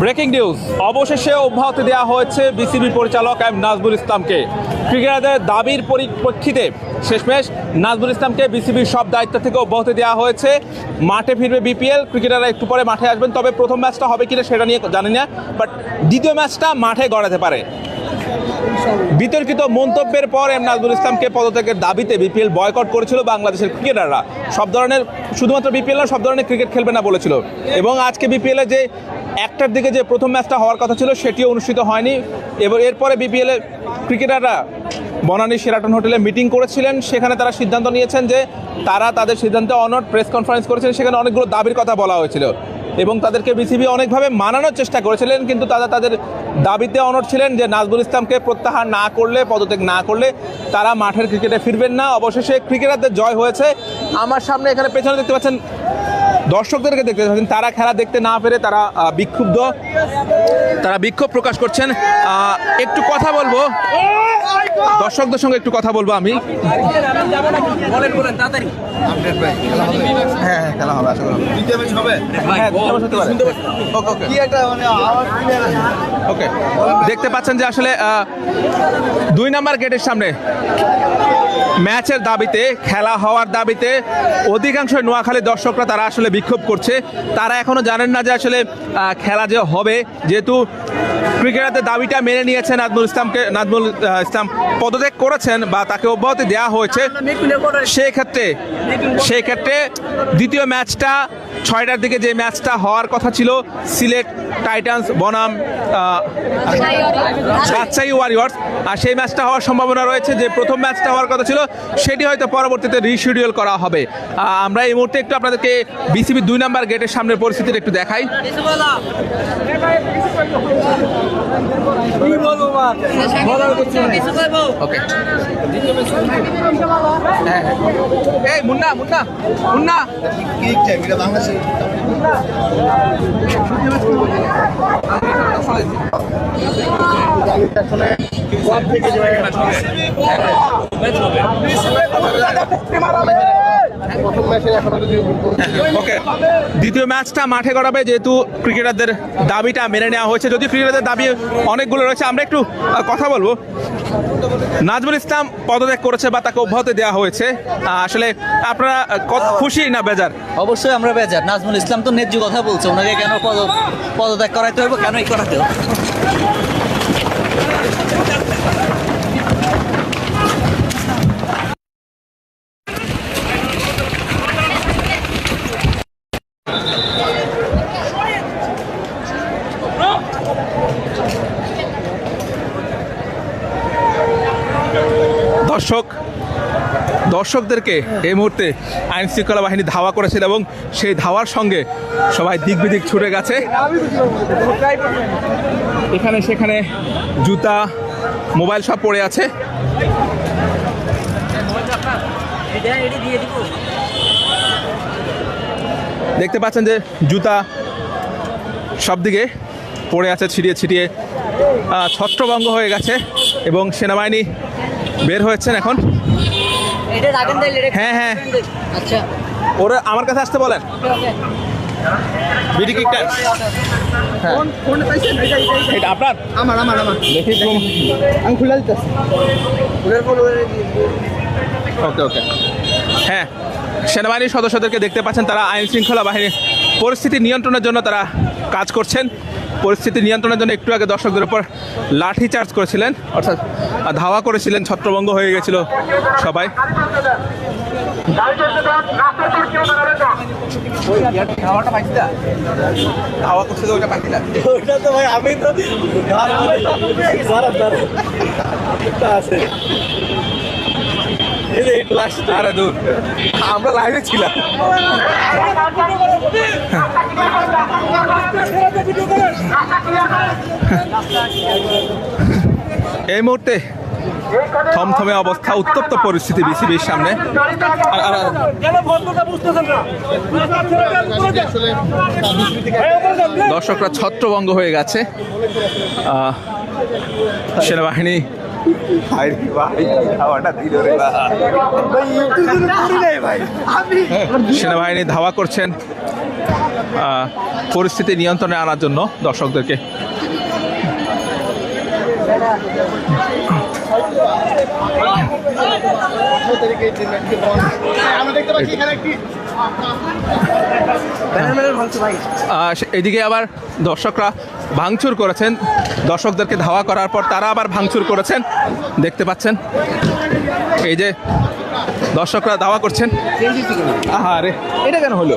Breaking news. অবশেষে অব্যাহতি দেওয়া হয়েছে বিসিবি পরিচালক এম নাজমুল ইসলামকে। ক্রিকেটারদের দাবির পরিপ্রেক্ষিতে শেষমেশ নাজমুল ইসলামকে বিসিবির সব দায়িত্ব থেকে অব্যাহতি দেওয়া হয়েছে। মাঠে ফিরবে বিপিএল, ক্রিকেটাররা একটু পরে মাঠে আসবেন, তবে প্রথম ম্যাচটা হবে কিনা সেটা নিয়ে জানি না, বাট দ্বিতীয় ম্যাচটা মাঠে গড়াতে পারে। বিতর্কিত মন্তব্যের পর এম নাজমুল ইসলামকে পদত্যাগের দাবিতে বিপিএল বয়কট করেছিল বাংলাদেশের ক্রিকেটাররা। সব ধরনের, শুধুমাত্র বিপিএল না, সব ধরনের ক্রিকেট খেলবে না বলেছিল। এবং আজকে বিপিএলে যে একটার দিকে যে প্রথম ম্যাচটা হওয়ার কথা ছিল, সেটিও অনুষ্ঠিত হয়নি। এবার এরপরে বিপিএলে ক্রিকেটাররা বনানী সেরাটন হোটেলে মিটিং করেছিলেন। সেখানে তারা সিদ্ধান্ত নিয়েছেন যে তারা তাদের সিদ্ধান্তে অনট প্রেস কনফারেন্স করেছেন সেখানে অনেকগুলো দাবির কথা বলা হয়েছিল। এবং তাদেরকে বিসিবি অনেকভাবে মানানোর চেষ্টা করেছিলেন, কিন্তু তারা তাদের দাবিতে অনট ছিলেন যে নাজবুল ইসলামকে প্রত্যাহার না করলে, পদত্যাগ না করলে তারা মাঠের ক্রিকেটে ফিরবেন না। অবশেষে ক্রিকেটারদের জয় হয়েছে। আমার সামনে এখানে পেছনে দেখতে পাচ্ছেন দর্শকদেরকে দেখতে পাচ্ছেন তারা খেলা দেখতে না পেরে তারা বিক্ষুব্ধ। তারা বিক্ষোভ প্রকাশ করছেন। একটু কথা বলব। দর্শকদের সঙ্গে একটু কথা বলব আমি। দেখতে পাচ্ছেন যে আসলে দুই নাম্বার গেটের সামনে ম্যাচের দাবিতে, খেলা হওয়ার দাবিতে অধিকাংশ নোয়াখালী দর্শকরা তারা আসলে বিক্ষোভ করছে। তারা এখনও জানেন না যে আসলে খেলা যে হবে, যেহেতু ক্রিকেটারদের দাবিটা মেনে নিয়েছেন নাজমুল ইসলামকে, নাজমুল ইসলাম পদত্যাগ করেছেন বা তাকে অব্যাহতি দেওয়া হয়েছে। সেই ক্ষেত্রে সেই ক্ষেত্রে দ্বিতীয় ম্যাচটা, ছয়টার দিকে যে ম্যাচটা হওয়ার কথা ছিল, সিলেট টাইটান্স বনাম রাজশাহী ওয়ারিয়র্স আর সেই ম্যাচটা হওয়ার সম্ভাবনা রয়েছে যে প্রথম ম্যাচটা হওয়ার কথা ছিল, সেটি হয়তো পরবর্তীতে রিশিডিউল করা হবে। আমরা এই মুহূর্তে একটু আপনাদেরকে বিসিবি দুই নাম্বার গেটের সামনের পরিস্থিতিটা একটু দেখাই। হ্যাঁ। এই, মুন্না মুন্না মুন্না। যদি ওকে দ্বিতীয় ম্যাচটা মাঠে গড়াবে যেহেতু ক্রিকেটারদের দাবিটা মেনে নেওয়া হয়েছে। যদি ক্রিকেটারদের দাবি অনেকগুলো রয়েছে আমরা একটু কথা বলব। নাজমুল ইসলাম পদত্যাগ করেছে বা তাকে অব্যাহতি দেওয়া হয়েছে। আসলে আপনারা কত খুশি না বেজার? অবশ্যই আমরা বেজার। নাজমুল ইসলাম তো ন্যায্য কথা বলছে ওনাকে কেন পদ পদত্যাগ করাইতে হবে কেনই করাতে হবে দর্শকদেরকে এই মুহূর্তে আইন শৃঙ্খলা বাহিনী ধাওয়া করেছিল এবং সেই ধাওয়ার সঙ্গে সবাই দিক বিদিক ছুটে গেছে। এখানে সেখানে জুতা, মোবাইল সব পড়ে আছে। দেখতে পাচ্ছেন যে জুতা সব দিকে পড়ে আছে, ছিটিয়ে ছিটিয়ে ছত্রভঙ্গ হয়ে গেছে এবং সেনাবাহিনী বের হয়েছেন এখন। এটা রাখেন হ্যাঁ, হ্যাঁ। আচ্ছা। ওরা আমার কাছে আসতে বলেন। বিডি কিক টাইম। হ্যাঁ। এটা আপনার? আমার আমার আমার। দেখি আমি খুলে দিতেছি। খুলে ওকে ওকে। হ্যাঁ। সেনাবাহিনীর সদস্যদেরকে দেখতে পাচ্ছেন তারা আইন শৃঙ্খলা বাহিনী পরিস্থিতি নিয়ন্ত্রণের জন্য তারা কাজ করছেন। পরিস্থিতি নিয়ন্ত্রণের জন্য একটু আগে দর্শকদের উপর লাঠি চার্জ করেছিলেন। অর্থাৎ ধাওয়া করেছিলেন ছত্রভঙ্গ হয়ে গেছিল সবাই। ধাওয়া তো ওটা পাখিলা ওটা তো ভাই আমি তো দাঁড়ান দাঁড়ান। আছে। এই লাস্ট আরে আমরা লাইনে ছিলাম। এই মুহূর্তে থমথমে অবস্থা উত্তপ্ত পরিস্থিতি বিসিবির সামনে। দর্শকরা ছত্রভঙ্গ হয়ে গেছে। সেনাবাহিনী। সেনাবাহিনী ধাওয়া করছেন। পরিস্থিতি নিয়ন্ত্রণে আনার জন্য দর্শকদেরকে আমরা দেখতে পাচ্ছি এখানে একটি আহ, সে- এদিকে আবার দর্শকরা ভাঙচুর করেছেন। দর্শকদেরকে ধাওয়া করার পর তারা আবার ভাঙচুর করেছেন। দেখতে পাচ্ছেন, এই যে দর্শকরা ধাওয়া করছেন। আরে এটা কেন হলো?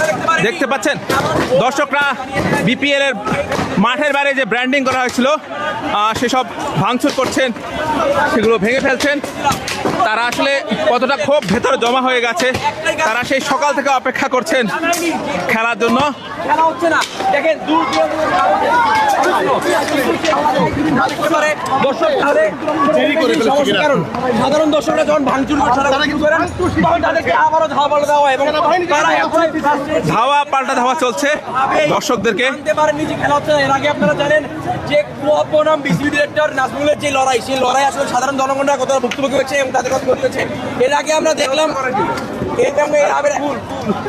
দেখতে পাচ্ছেন? দর্শকরা বিপিএল এর মাঠের বাইরে যে ব্র্যান্ডিং করা হয়েছিল আহ, সেসব ভাঙচুর করছেন সেগুলো ভেঙে ফেলছেন। তারা আসলে কতটা ক্ষোভ ভেতরে জমা হয়ে গেছে তারা সেই সকাল থেকে অপেক্ষা করছেন খেলার জন্য। খেলা হচ্ছে না। দেখেন দূর দর্শক তাহলে দেরি করে কারণ সাধারণ দর্শকরা যখন ভাঙচুর করছে তারা কিন্তু করেন তখন তাদেরকে আবারও ধাওয়া দেওয়া হয় এবং তারা এখনই ধাওয়া পাল্টা ধাওয়া চলছে দর্শকদেরকে। যে খেলা হচ্ছে এর আগে আপনারা জানেন যে কুয়া বনাম বিসিবি ডিরেক্টর নাজমুলের যে লড়াই সেই লড়াই আসলে সাধারণ জনগণরা কতটা ভুক্তভোগী হচ্ছে এবং তাদের কথা ক্ষতি হচ্ছে। এর আগে আমরা দেখলাম এবং এর আগে-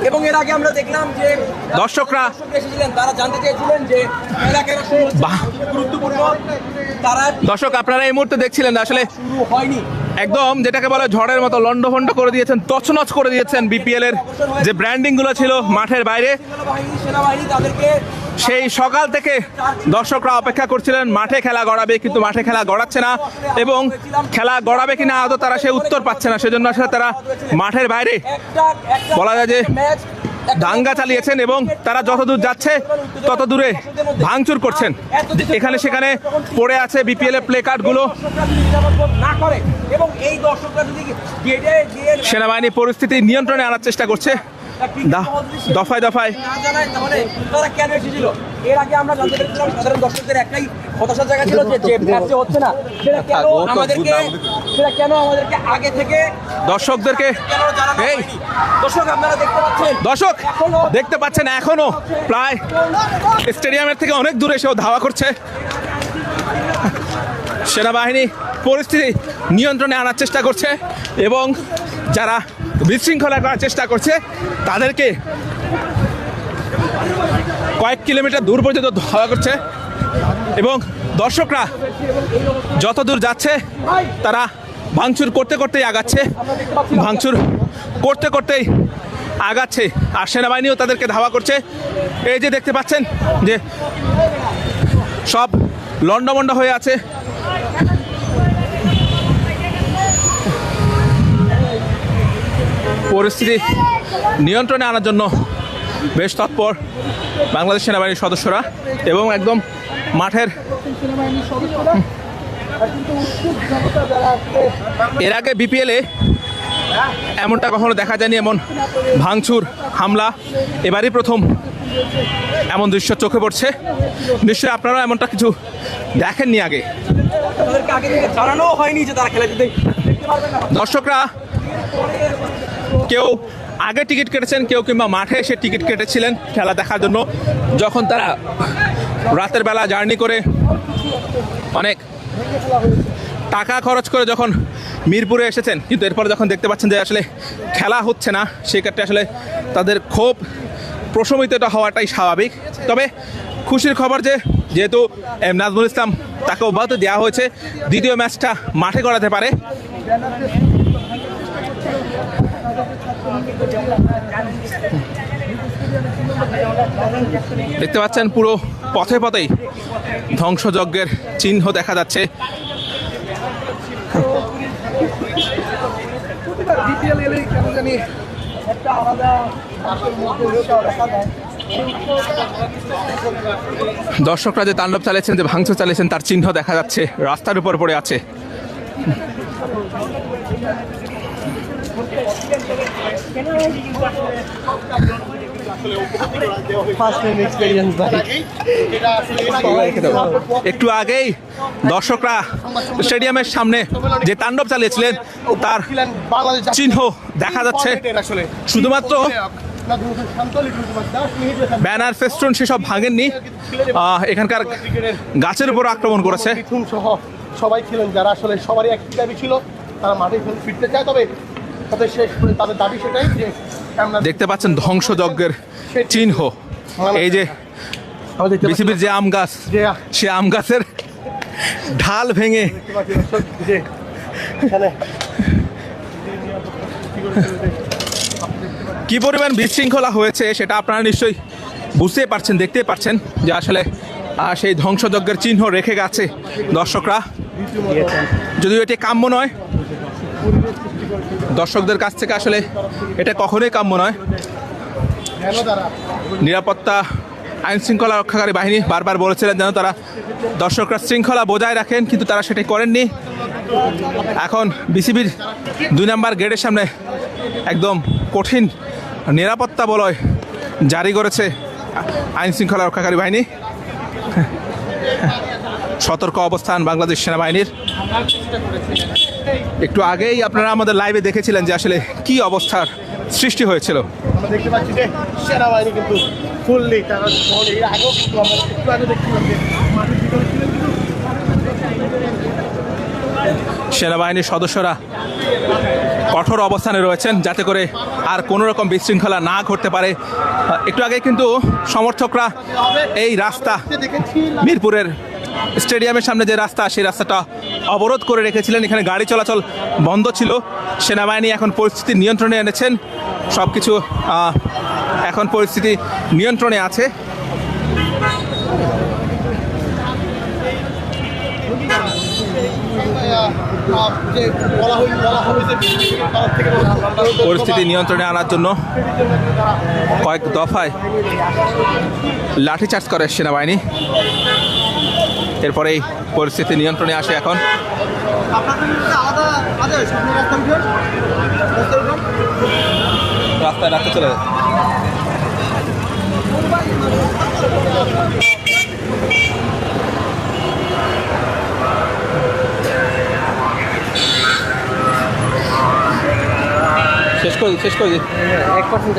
এবং এর আগে আমরা দেখলাম যে দর্শকরা দর্শক এসেছিলেন তারা জানতে চেয়েছিলেন যে খেলা কেন গুরুত্বপূর্ণ তারা দর্শক আপনারা এই মুহূর্তে দেখছিলেন আসলে শুরু হয়নি। একদম যেটাকে বলে ঝড়ের মতো লন্ডভন্ড করে দিয়েছেন, তছনছ করে দিয়েছেন বিপিএল এর যে ব্র্যান্ডিংগুলো ছিল মাঠের বাইরে। সেই সকাল থেকে দর্শকরা অপেক্ষা করছিলেন, মাঠে খেলা গড়াবে, কিন্তু মাঠে খেলা গড়াচ্ছে না এবং খেলা গড়াবে কিনা আদৌ তারা সে উত্তর পাচ্ছে না। সেজন্য আসলে তারা মাঠের বাইরে বলা যায় যে দাঙ্গা চালিয়েছেন এবং তারা যতদূর যাচ্ছে তত দূরে ভাঙচুর করছেন এখানে সেখানে পড়ে আছে বিপিএল এর প্লে কার্ডগুলো সেনাবাহিনী পরিস্থিতি নিয়ন্ত্রণে আনার চেষ্টা করছে দফায় দফায়। না জানায় তাহলে তারা কেন এসেছিল? এর আগে আমরা জানতে পেরেছিলাম সাধারণ দর্শকদের একটাই হতাশার জায়গা ছিল যে যে ম্যাচে হচ্ছে না সেটা কেন আমাদেরকে সেটা কেন আমাদেরকে আগে থেকে দর্শকদেরকে এই দর্শক আপনারা দেখতে পাচ্ছেন দর্শক এখনও দেখতে পাচ্ছেন এখনও প্রায় স্টেডিয়ামের থেকে অনেক দূরে এসেও ধাওয়া করছে। সেনাবাহিনী পরিস্থিতি নিয়ন্ত্রণে আনার চেষ্টা করছে এবং যারা বিশৃঙ্খলা করার চেষ্টা করছে। তাদেরকে কয়েক কিলোমিটার দূর পর্যন্ত ধাওয়া করছে। এবং দর্শকরা যত দূর যাচ্ছে, তারা ভাঙচুর করতে করতেই আগাচ্ছে। ভাঙচুর করতে করতেই আগাচ্ছে আর সেনাবাহিনীও তাদেরকে ধাওয়া করছে। এই যে দেখতে পাচ্ছেন যে সব লন্ডমন্ড হয়ে আছে। পরিস্থিতি নিয়ন্ত্রণে আনার জন্য বেশ তৎপর বাংলাদেশ সেনাবাহিনীর সদস্যরা এবং একদম মাঠের এর আগে বিপিএলে এমনটা কখনো দেখা যায়নি এমন ভাঙচুর হামলা এবারই প্রথম এমন দৃশ্য চোখে পড়ছে। নিশ্চয়ই আপনারা এমনটা কিছু দেখেননি আগে। দর্শকরা কেউ আগে টিকিট কেটেছেন, কেউ কিংবা মাঠে এসে টিকিট কেটেছিলেন খেলা দেখার জন্য। যখন তারা রাতের বেলা জার্নি করে অনেক টাকা খরচ করে যখন মিরপুরে এসেছেন, কিন্তু এরপরে যখন দেখতে পাচ্ছেন যে আসলে খেলা হচ্ছে না, সেক্ষেত্রে আসলে তাদের ক্ষোভ প্রশমিত হওয়াটাই স্বাভাবিক। তবে খুশির খবর যে, যেহেতু এম নাজমুল ইসলাম তাকে অব্যাহত দেওয়া হয়েছে, দ্বিতীয় ম্যাচটা মাঠে করাতে পারে। দেখতে পাচ্ছেন পুরো পথে পথেই ধ্বংসযজ্ঞের চিহ্ন দেখা যাচ্ছে। দর্শকরা যে তাণ্ডব চালিয়েছেন, যে ভাঙচুর চালিয়েছেন, তার চিহ্ন দেখা যাচ্ছে, রাস্তার উপর পড়ে আছে। একটু আগেই দর্শকরা স্টেডিয়ামের সামনে যে তাণ্ডব চালিয়েছিলেন তার চিহ্ন দেখা যাচ্ছে। শুধুমাত্র ব্যানার ফেস্টুন সেসব ভাঙেননি। এখানকার গাছের উপর আক্রমণ করেছে। সবাই ছিলেন যারা। আসলে সবারই একই দাবি ছিল তারা মাঠে ফিরতে চায় তবে তাদের শেষ তাদের দাবি সেটাই যে দেখতে পাচ্ছেন ধ্বংসযজ্ঞের চিহ্ন। এই যে বিসিবির যে আম গাছ সে আম গাছের ঢাল ভেঙে দেখতে কি পরিমাণ বিশৃঙ্খলা হয়েছে সেটা আপনারা নিশ্চয়ই বুঝতেই পারছেন দেখতেই পারছেন যে আসলে সেই ধ্বংসযজ্ঞের চিহ্ন রেখে গেছে দর্শকরা। যদিও এটি কাম্য নয়। দর্শকদের কাছ থেকে আসলে এটা কখনোই কাম্য নয়। নিরাপত্তা আইন শৃঙ্খলা রক্ষাকারী বাহিনী বারবার বলেছিলেন যেন তারা দর্শকরা শৃঙ্খলা বজায় রাখেন, কিন্তু তারা সেটাই করেননি। এখন বিসিবির দুই নম্বর গেটের সামনে একদম কঠিন নিরাপত্তা বলয় জারি করেছে আইন শৃঙ্খলা রক্ষাকারী বাহিনী। সতর্ক অবস্থান বাংলাদেশ সেনাবাহিনীর। একটু আগেই আপনারা আমাদের লাইভে দেখেছিলেন যে আসলে কি অবস্থার সৃষ্টি হয়েছিল। আমরা দেখতে পাচ্ছি যে সেনাবাহিনী কিন্তু ফুললি তারা এর আগেও কিন্তু আমরা একটু আগে দেখছিলাম যে মাঠের ভিতরে সেনাবাহিনীর সদস্যরা কঠোর অবস্থানে রয়েছেন যাতে করে আর কোনো রকম বিশৃঙ্খলা না ঘটতে পারে। একটু আগে কিন্তু সমর্থকরা এই রাস্তা মিরপুরের স্টেডিয়ামের সামনে যে রাস্তা, সেই রাস্তাটা অবরোধ করে রেখেছিলেন। এখানে গাড়ি চলাচল বন্ধ ছিল। সেনাবাহিনী এখন পরিস্থিতি নিয়ন্ত্রণে এনেছেন। সব কিছু এখন পরিস্থিতি নিয়ন্ত্রণে আছে। পরিস্থিতি নিয়ন্ত্রণে আনার জন্য কয়েক দফায় লাঠিচার্জ করে সেনাবাহিনী। এরপরেই পরিস্থিতি নিয়ন্ত্রণে আসে এখন। রাস্তায় রাস্তা চলে। শেষ করে শেষ করে। এক পার্সেন্ট